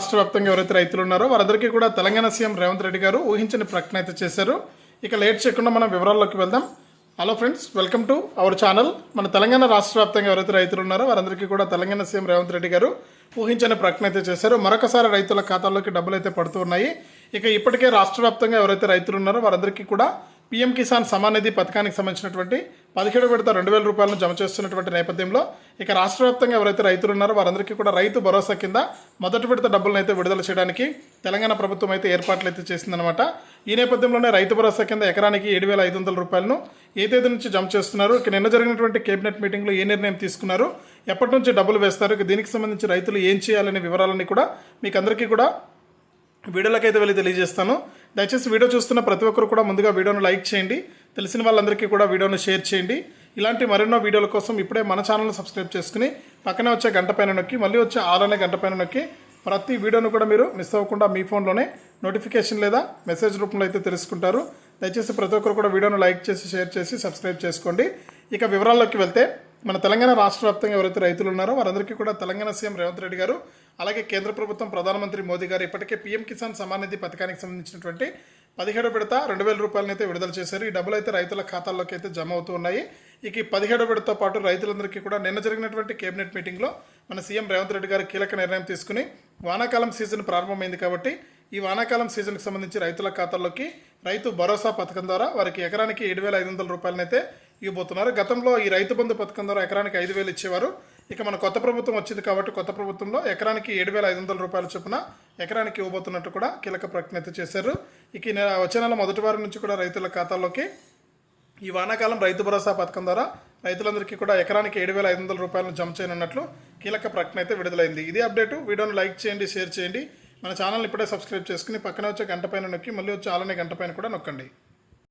రాష్ట్ర వ్యాప్తంగా ఎవరైతే రైతులు ఉన్నారో వారందరికీ కూడా తెలంగాణ సీఎం రేవంత్ రెడ్డి గారు ఊహించని ప్రకటన అయితే చేశారు. ఇక లేట్ చేయకుండా మనం వివరాల్లోకి వెళ్దాం. Hello friends welcome to our channel మన తెలంగాణ రాష్ట్ర వ్యాప్తంగా ఎవరైతే రైతులు ఉన్నారో వారందరికీ కూడా తెలంగాణ సీఎం రేవంత్ రెడ్డి గారు ఊహించని ప్రకటన అయితే చేశారు. మరొకసారి రైతుల ఖాతాల్లోకి డబ్బులు అయితే పడుతున్నాయి ఇక ఇప్పటికే రాష్ట్ర వ్యాప్తంగా ఎవరైతే రైతులు ఉన్నారో వారందరికీ కూడా పీఎం కిసాన్ సమాన్ నిధి పథకానికి సంబంధించినటువంటి పదిహేడు విడత రెండు వేల రూపాయలను జమ చేస్తున్నటువంటి నేపథ్యంలో ఇక రాష్ట్ర వ్యాప్తంగా ఎవరైతే రైతులు ఉన్నారో వారందరికీ కూడా రైతు భరోసా కింద మొదటి విడత డబ్బులను అయితే విడుదల చేయడానికి తెలంగాణ ప్రభుత్వం అయితే ఏర్పాట్లు అయితే చేసిందనమాట ఈ నేపథ్యంలోనే రైతు భరోసా కింద ఎకరానికి ఏడు వేల ఐదు వందల రూపాయలను ఏ తేదీ నుంచి జమ చేస్తున్నారు? ఇక నిన్న జరిగినటువంటి కేబినెట్ మీటింగ్లో ఏ నిర్ణయం తీసుకున్నారు? ఎప్పటి నుంచి డబ్బులు వేస్తారు? ఇక దీనికి సంబంధించి రైతులు ఏం చేయాలనే వివరాలని కూడా మీకు అందరికీ కూడా వీడియోలకైతే వెళ్ళి తెలియజేస్తాను. దయచేసి వీడియో చూస్తున్న ప్రతి ఒక్కరు కూడా ముందుగా వీడియోను లైక్ చేయండి. తెలిసిన వాళ్ళందరికీ కూడా వీడియోను షేర్ చేయండి. ఇలాంటి మరెన్నో వీడియోల కోసం ఇప్పుడే మన ఛానల్ని సబ్స్క్రైబ్ చేసుకుని పక్కనే వచ్చే గంట పైన నొక్కి మళ్ళీ వచ్చే ఆరనే గంట పైన నొక్కి ప్రతి వీడియోను కూడా మీరు మిస్ అవ్వకుండా మీ ఫోన్లోనే నోటిఫికేషన్ లేదా మెసేజ్ రూపంలో అయితే తెలుసుకుంటారు. దయచేసి ప్రతి ఒక్కరు కూడా వీడియోను లైక్ చేసి షేర్ చేసి సబ్స్క్రైబ్ చేసుకోండి. ఇక వివరాల్లోకి వెళ్తే మన తెలంగాణ రాష్ట్ర వ్యాప్తంగా ఎవరైతే రైతులు ఉన్నారో వారందరికీ కూడా తెలంగాణ సీఎం రేవంత్ రెడ్డి గారు అలాగే కేంద్ర ప్రభుత్వం ప్రధానమంత్రి మోదీ గారు ఇప్పటికే పీఎం కిసాన్ సమాన్ నిధి పథకానికి సంబంధించినటువంటి పదిహేడు విడత రెండు వేల రూపాయలని అయితే విడుదల చేశారు. ఈ డబ్బులు అయితే రైతుల ఖాతాల్లోకి అయితే జమ అవుతూ ఉన్నాయి. ఇక ఈ పదిహేడు విడతతో పాటు రైతులందరికీ కూడా నిన్న జరిగినటువంటి కేబినెట్ మీటింగ్లో మన సీఎం రేవంత్ రెడ్డి గారు కీలక నిర్ణయం తీసుకుని వానాకాలం సీజన్ ప్రారంభమైంది కాబట్టి ఈ వానాకాలం సీజన్కి సంబంధించి రైతుల ఖాతాల్లోకి రైతు భరోసా పథకం ద్వారా వారికి ఎకరానికి ఏడు వేల ఐదు వందల రూపాయలనైతే ఇవ్వబోతున్నారు. గతంలో ఈ రైతు బంధు పథకం ద్వారా ఎకరానికి ఐదు వేలు ఇచ్చేవారు. ఇక మన కొత్త ప్రభుత్వం వచ్చింది కాబట్టి కొత్త ప్రభుత్వంలో ఎకరానికి ఏడు వేల ఐదు వందల రూపాయల చొప్పున ఎకరానికి ఇవ్వబోతున్నట్టు కూడా కీలక ప్రకటన అయితే చేశారు. ఇక నెల వచ్చే నెల మొదటి వారం నుంచి కూడా రైతుల ఖాతాల్లోకి ఈ వానాకాలం రైతు భరోసా పథకం ద్వారా రైతులందరికీ కూడా ఎకరానికి ఏడు వేల ఐదు వందల రూపాయలను జమ చేయనున్నట్లు కీలక ప్రకటన అయితే విడుదలైంది. ఇదే అప్డేట్. వీడియోను లైక్ చేయండి షేర్ చేయండి. మన ఛానల్ ఇప్పుడే సబ్స్క్రైబ్ చేసుకుని పక్కన వచ్చే గంట పైన నొక్కి మళ్ళీ వచ్చే ఆలనే గంట పైన కూడా నొక్కండి.